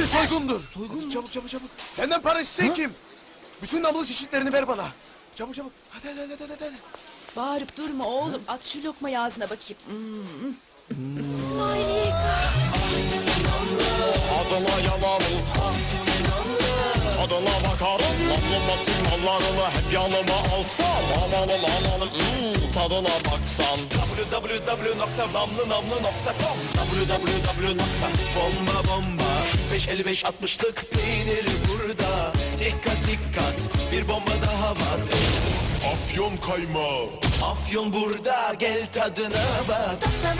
bir soygundur. Soygun Çabuk çabuk çabuk. Senden para isteyen kim? Bütün namlu çeşitlerini ver bana. Çabuk çabuk. Hadi hadi hadi hadi. hadi. Bağırıp durma oğlum. At şu lokmayı ağzına bakayım. Hmm. Adına yanarım Tadına bakarım Namlı matin mallarını hep yanıma alsam Amanım amanım hmm, tadına baksam www.namlınamlı.com www.bombabomba 555 60'lık peyniri burada. Dikkat dikkat bir bomba daha var. Afyon kaymağı. Afyon burada gel tadına bak. 90